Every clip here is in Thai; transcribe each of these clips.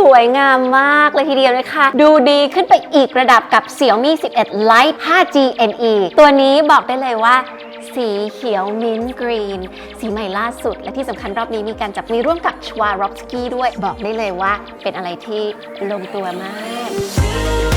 สวยงามมากเลยทีเดียวนะคะ ดูดีขึ้นไปอีกระดับกับ Xiaomi 11 Lite 5G NE ตัวนี้บอกได้เลยว่าสีเขียวมิ้นกรีน สีใหม่ล่าสุด และที่สำคัญรอบนี้มีการจับมือร่วมกับชวารอฟสกี้ด้วย บอกได้เลยว่าเป็นอะไรที่ลงตัวมาก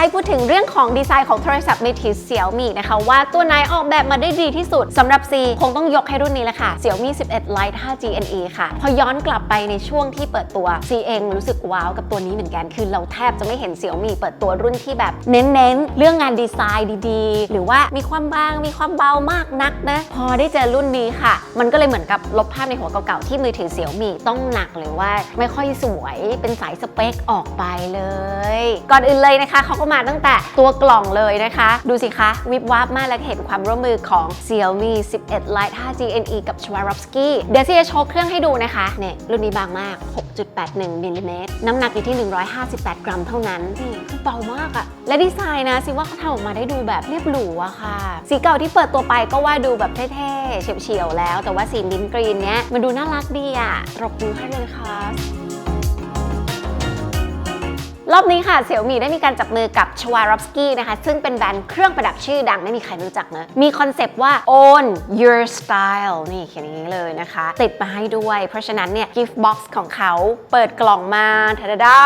จะให้พูดถึงเรื่องของดีไซน์ของโทรศัพท์มือถือ Xiaomi นะคะ ว่าตัวไหนออกแบบมาได้ดีที่สุดสำหรับ C คงต้องยกให้รุ่นนี้แหละค่ะ Xiaomi 11 Lite 5G NE ค่ะ พอย้อนกลับไปในช่วงที่เปิดตัว C เองรู้สึกว้าวกับตัวนี้เหมือนกัน คือเราแทบจะไม่เห็น Xiaomi เปิดตัวรุ่นที่แบบเน้นๆ เรื่องงานดีไซน์ดีๆ หรือว่ามีความบางมีความเบามากนักนะ พอได้เจอรุ่นนี้ค่ะ มันก็เลยเหมือนกับลบภาพในหัวเก่าๆที่มือถือ Xiaomi ต้องหนักหรือว่าไม่ค่อยสวยเป็นสายสเปคออกไปเลย ก่อนอื่นเลยนะคะเขาก็มาตั้งแต่ตัวกล่องเลยนะคะ ดูสิคะ วิบวับมากและเห็นความร่วมมือของ Xiaomi 11 Lite 5G NE กับ Swarovski เดี๋ยวซีจะโชว์เครื่องให้ดูนะคะเนี่ยรุ่นนี้บางมาก 6.81มิลลิเมตรน้ำหนักอยู่ที่ 158 กรัมเท่านั้นนี่คือเบามากอะและดีไซน์นะซิว่าเขาทำออกมาได้ดูแบบเรียบหรูอะค่ะ สีเก่าที่เปิดตัวไปก็ว่าดูแบบเท่ๆเฉียวๆแล้ว แต่ว่าสีมิ้นกรีนเนี้ยมันดูน่ารักดีอะตบมือให้เลยค่ะ รอบนี้ค่ะเสี่ยวมีได้มีการจับมือกับชวารอฟสกี้นะคะ ซึ่งเป็นแบรนด์เครื่องประดับชื่อดังไม่มีใครรู้จักเนอะมีคอนเซปต์ว่า own your style นี่เขียนอย่างนี้เลยนะคะ ติดมาให้ด้วย เพราะฉะนั้นเนี่ย gift box ของเขาเปิดกล่องมาทาดาดา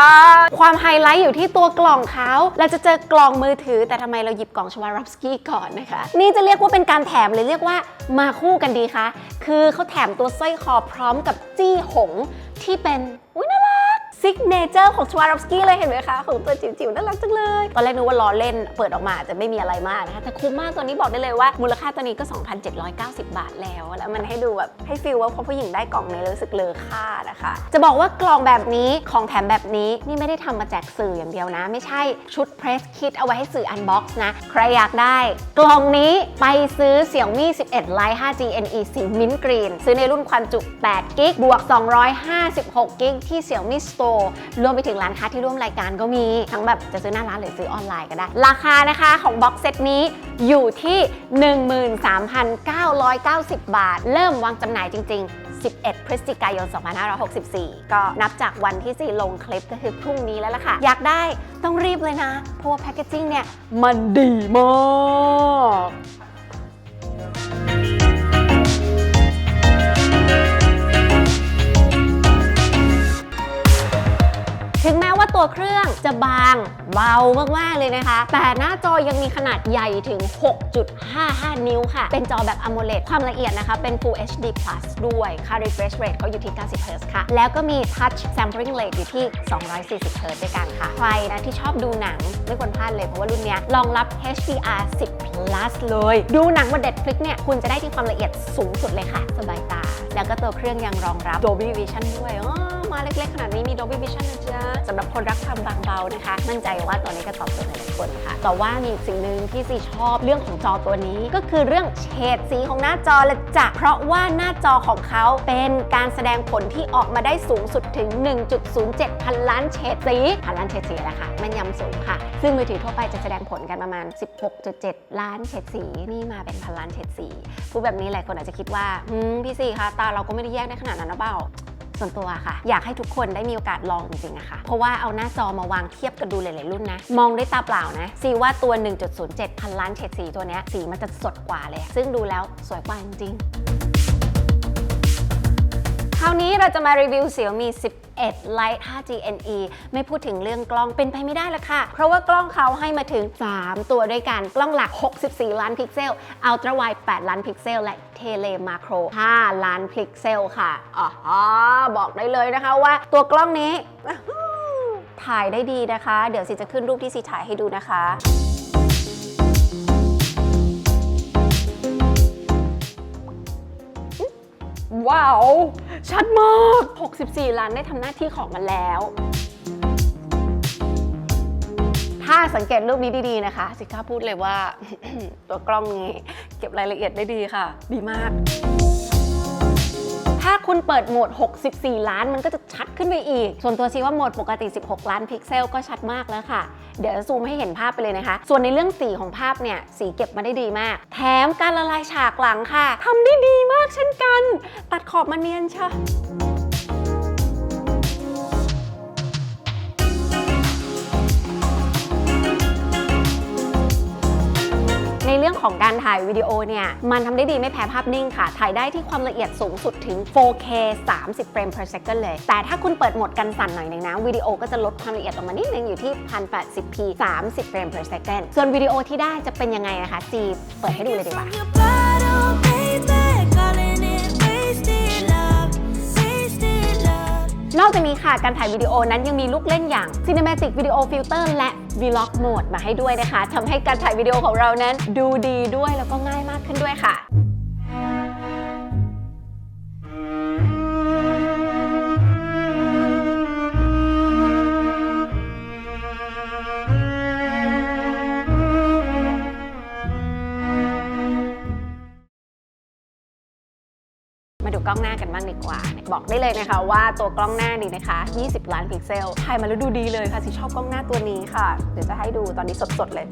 ความไฮไลท์อยู่ที่ตัวกล่องเขา เราจะเจอกล่องมือถือ แต่ทำไมเราหยิบกล่องชวารอฟสกี้ก่อนนะคะ นี่จะเรียกว่าเป็นการแถมหรือเรียกว่ามาคู่กันดีคะคือเขาแถมตัวสร้อยคอพร้อมกับจี้หงที่เป็นอุ้ยน่ารัก ซิกเนเจอร์ของ Swarovski เลยเห็นไหมคะของตัวจิ๋วๆน่ารักจังเลย ตอนแรกนึกว่าล้อเล่นเปิดออกมาจะไม่มีอะไรมากนะคะแต่คุ้มมากตัวนี้บอกได้เลยว่ามูลค่าตัวนี้ก็ 2,790 บาทแล้ว แล้วมันให้ดูแบบให้ฟีลว่าพอผู้หญิงได้กล่องนี้รู้สึกเลอค่านะคะ จะบอกว่ากล่องแบบนี้ของแถมแบบนี้นี่ไม่ได้ทำมาแจกสื่ออย่างเดียวนะ ไม่ใช่ชุดเพรสคิดเอาไว้ให้สื่ออันบ็อกซ์นะใครอยากได้ กล่องนี้ไปซื้อ Xiaomi 11 Lite 5G NE สีมิ้นท์กรีนซื้อในรุ่นความจุ8กิกบวก256กิกที่ Xiaomi Store รวมไปถึงร้านค้าที่ร่วมรายการก็มี ทั้งแบบจะซื้อหน้าร้านหรือซื้อออนไลน์ก็ได้ ราคานะคะของบ็อกเซตนี้อยู่ที่ 13,990 บาท เริ่มวางจำหน่ายจริง ๆ 11 พฤศจิกายน 2564 ก็นับจากวันที่ 4 ลงคลิปก็คือพรุ่งนี้แล้วล่ะค่ะ อยากได้ต้องรีบเลยนะ เพราะว่าแพคเกจิ้งเนี่ย มันดีมาก ตัวเครื่องจะบางเบามากๆเลยนะคะ แต่หน้าจอยังมีขนาดใหญ่ถึง 6.55 นิ้วค่ะ เป็นจอแบบ AMOLED ความละเอียดนะคะ เป็น Full HD Plus ด้วย ค่า refresh rate เขาอยู่ที่ 90 Hz ค่ะ แล้วก็มี Touch Sampling Rate อยู่ที่ 240 Hz ด้วยกันค่ะ ใครนะที่ชอบดูหนังไม่ควรพลาดเลย เพราะว่ารุ่นนี้รองรับ HDR 10 plus เลย ดูหนังบน Netflix เนี่ย คุณจะได้ที่ความละเอียดสูงสุดเลยค่ะ สบายตา แล้วก็ตัวเครื่องยังรองรับ Dolby Vision ด้วยอ๋อ มาเล็กๆ ขนาดนี้มี Dolby Vision นะจ๊ะสำหรับคนรักความบางเบานะคะ มั่นใจว่าตัวนี้ก็ตอบโจทย์หลายๆคนค่ะ แต่ว่ามีอีกสิ่งหนึ่งที่ซีชอบเรื่องของจอตัวนี้ ก็คือเรื่องเฉดสีของหน้าจอละจ้ะเพราะว่าหน้าจอของเขาเป็นการแสดงผลที่ออกมาได้สูงสุดถึง 1.07 พันล้านเฉดสีพันล้านเฉดสีแหละค่ะแม่นยำสูงค่ะ ซึ่งมือถือทั่วไปจะแสดงผลกันประมาณ 16.7 ล้านเฉดสีนี่มาเป็นพันล้านเฉดสีพูดแบบนี้หลายคนอาจจะคิดว่าพี่ซีคะตาเราก็ไม่ได้แยกได้ขนาดนั้นนะเปล่า ส่วนตัวค่ะ อยากให้ทุกคนได้มีโอกาสลองจริงๆอะค่ะ เพราะว่าเอาหน้าจอมาวางเทียบกันดูหลายๆรุ่นนะ มองด้วยตาเปล่านะ ซีว่าตัว 1.07 พันล้านเฉดสีตัวเนี้ยสีมันจะสดกว่าเลย ซึ่งดูแล้วสวยกว่าจริงๆ ราวนี้เราจะมารีวิว Xiaomi 11 Lite 5G NE ไม่พูดถึงเรื่องกล้องเป็นไปไม่ได้ละค่ะ เพราะว่ากล้องเขาให้มาถึง 3 ตัวด้วยกัน กล้องหลัก 64 ล้านพิกเซล อัลตร้าไวด์8ล้านพิกเซล และเทเลมาโคร 5 ล้านพิกเซลค่ะอ๋อบอกได้เลยนะคะว่าตัวกล้องนี้ถ่ายได้ดีนะคะ เดี๋ยวสิจะขึ้นรูปที่สิถ่ายให้ดูนะคะ ว้าว ชัดมาก 64 ล้านได้ทำหน้าที่ของมันแล้ว ถ้าสังเกตรูปนี้ดีๆนะคะสิก้าพูดเลยว่า ตัวกล้องนี้เก็บรายละเอียดได้ดีค่ะ ดีมาก ถ้าคุณเปิดโหมด 64 ล้านมันก็จะชัดขึ้นไปอีก ส่วนตัวซีว่าโหมดปกติ 16 ล้านพิกเซลก็ชัดมากแล้วค่ะ เดี๋ยวจะซูมให้เห็นภาพไปเลยนะคะ ส่วนในเรื่องสีของภาพเนี่ย สีเก็บมาได้ดีมาก แถมการละลายฉากหลังค่ะ ทำได้ดีมากเช่นกัน ตัดขอบมาเนียนเชอะ ของการถ่ายวิดีโอเนี่ยมันทำได้ดีไม่แพ้ภาพนิ่งค่ะ ถ่ายได้ที่ความละเอียดสูงสุดถึง 4K 30 เฟรม per second เลย แต่ถ้าคุณเปิดโหมดกันสั่นหน่อยนึงนะวิดีโอก็จะลดความละเอียดลงมานิดนึงอยู่ที่ 1080p 30 เฟรม per second ส่วนวิดีโอที่ได้จะเป็นยังไงนะคะจีเปิดให้ดูเลยดีกว่า นอกจากนี้ค่ะการถ่ายวิดีโอนั้นยังมีลูกเล่นอย่าง Cinematic Video Filter และ Vlog Mode มาให้ด้วยนะคะทำให้การถ่ายวิดีโอของเรานั้นดูดีด้วยแล้วก็ง่ายมากขึ้นด้วยค่ะ กล้องหน้ากันบ้างดีกว่า บอกได้เลยนะคะว่าตัวกล้องหน้านี้นะคะ 20 ล้านพิกเซลถ่ายมาแล้วดูดีเลยค่ะสิชอบกล้องหน้าตัวนี้ค่ะ เดี๋ยวจะให้ดูตอนนี้สดๆเลย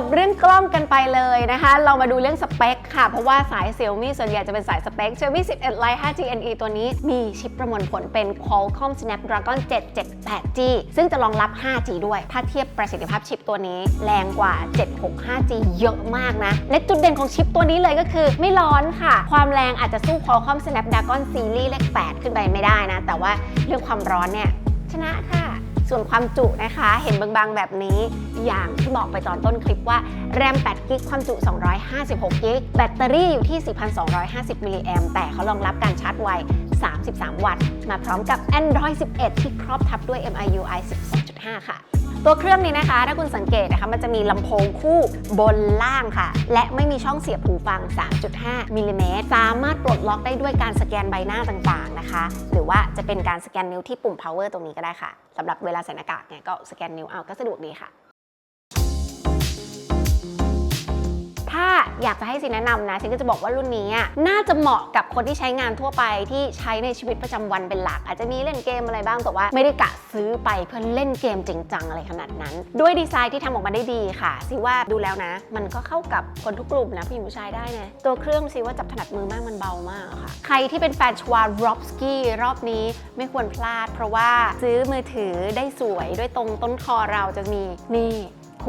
บเรื่องกล้องกันไปเลยนะคะ เรามาดูเรื่องสเปคค่ะ เพราะว่าสาย Xiaomi ส่วนใหญ่จะเป็นสายสเปค Xiaomi 11 Lite 5G NE ตัวนี้มีชิปประมวลผลเป็น Qualcomm Snapdragon 778G ซึ่งจะรองรับ 5G ด้วย ถ้าเทียบประสิทธิภาพชิปตัวนี้แรงกว่า 765G เยอะมากนะ และจุดเด่นของชิปตัวนี้เลยก็คือ ไม่ร้อนค่ะ ความแรงอาจจะสู้ Qualcomm Snapdragon Series เลข8ขึ้นไปไม่ได้นะ แต่ว่าเรื่องความร้อนเนี่ยชนะค่ะ ส่วนความจุนะคะ เห็นบางๆแบบนี้ อย่างที่บอกไปตอนต้นคลิปว่าแรม8กิกความจุ 256กิกแบตเตอรี่อยู่ที่ 4,250 มิลลิแอมแต่เขารองรับการชาร์จไว 33 วัตต์ มาพร้อมกับ Android 11 ที่ครอบทับด้วย MIUI 12.5 ค่ะ ตัวเครื่องนี้นะคะ ถ้าคุณสังเกตนะคะ มันจะมีลำโพงคู่บนล่างค่ะ และไม่มีช่องเสียบหูฟัง 3.5มิลลิเมตรสามารถปลดล็อกได้ด้วยการสแกนใบหน้าต่างๆนะคะ หรือว่าจะเป็นการสแกนนิ้วที่ปุ่ม power ตรงนี้ก็ได้ค่ะสำหรับเวลาใส่หน้ากากเนี่ยก็สแกนนิ้วเอาก็สะดวกดีค่ะ ถ้าอยากจะให้สินแนะนำนะสินก็จะบอกว่ารุ่นนี้น่าจะเหมาะกับคนที่ใช้งานทั่วไปที่ใช้ในชีวิตประจำวันเป็นหลัก อาจจะมีเล่นเกมอะไรบ้างแต่ว่าไม่ได้กะซื้อไปเพื่อเล่นเกมจริงจังอะไรขนาดนั้น ด้วยดีไซน์ที่ทำออกมาได้ดีค่ะสิว่าดูแล้วนะ มันก็เข้ากับคนทุกกลุ่มนะผู้หญิงผู้ชายได้นะตัวเครื่องสิว่าจับถนัดมือมากมันเบามากค่ะ ใครที่เป็นแฟนชวารอฟสกี้รอบนี้ไม่ควรพลาด เพราะว่าซื้อมือถือได้สวยด้วยตรงต้นคอเราจะมีนี่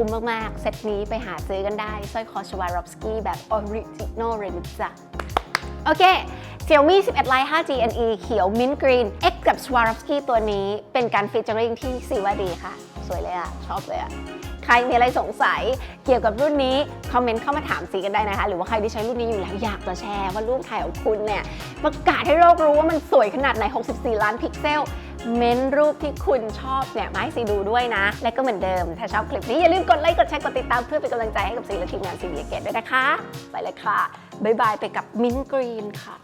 คุ้มมากๆ เซตนี้ไปหาซื้อกันได้สร้อยคอชวารอฟสกี้แบบออริจินอลเลยจ้ะโอเค Xiaomi 11 Lite 5G NE เขียวมินต์กรีน X กับ Swarovski ตัวนี้เป็นการฟีเจอริงที่สีว่าดีค่ะ สวยเลยอะชอบเลยอะ ใครมีอะไรสงสัยเกี่ยวกับรุ่นนี้คอมเมนต์เข้ามาถามสีกันได้นะคะ หรือว่าใครที่ใช้รุ่นนี้อยู่แล้วอยากจะแชร์ว่ารูปถ่ายของคุณเนี่ยประกาศให้โลกรู้ว่ามันสวยขนาดไหน 64 ล้านพิกเซลเม้นรูปที่คุณชอบเนี่ยมาให้ซีดูด้วยนะ และก็เหมือนเดิม ถ้าชอบคลิปนี้ อย่าลืมกดไลค์ กดแชร์ กดติดตามเพื่อเป็นกำลังใจให้กับซีและทีมงานซีเดียเกตด้วยนะคะ ไปเลยค่ะ บ๊ายบายไปกับมิ้นกรีนค่ะ